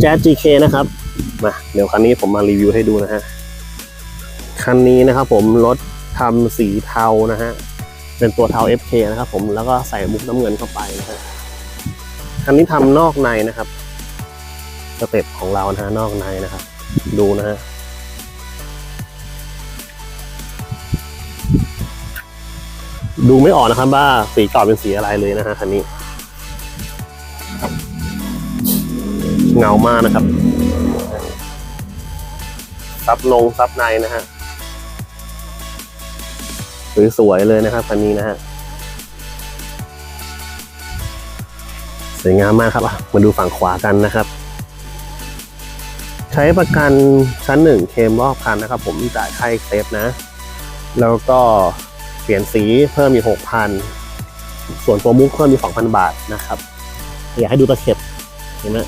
แจ๊ส GK นะครับ มาเดี๋ยวคันนี้ผมมารีวิวให้ดูนะฮะ คันนี้นะครับผมรถทำสีเทานะฮะ เป็นตัวเทา FK นะครับผม แล้วก็ใส่มุกน้ำเงินเข้าไปนะฮะ คันนี้ทำนอกในนะครับ สเต็ปของเรานะฮะนอกในนะครับ ดูนะฮะดูไม่ออกนะครับว่าสีเก่าเป็นสีอะไรเลยนะฮะคันนี้ เงามากนะครับ ซับลงซับในนะฮะสวยๆเลยนะครับคันนี้นะฮะสวยงามมากครับมาดูฝั่งขวากันนะครับ ใช้ประกันชั้นหนึ่งเคลมรอบคันนะครับ ผมจ่ายค่าเซฟนะ แล้วก็เปลี่ยนสีเพิ่มอีกหกพันส่วนตัวมุกเพิ่มอีกสองพันบาทนะครับอยากให้ดูตะเข็บเห็นไหม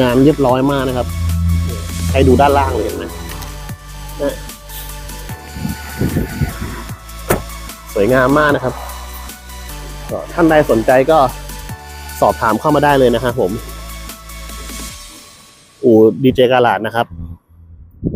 งานเรียบร้อยมากนะครับ ให้ดูด้านล่างเลยเห็นไหมนะสวยงามมากนะครับท่านใดสนใจก็สอบถามเข้ามาได้เลยนะครับผม อู่ดีเจกาลาดนะครับ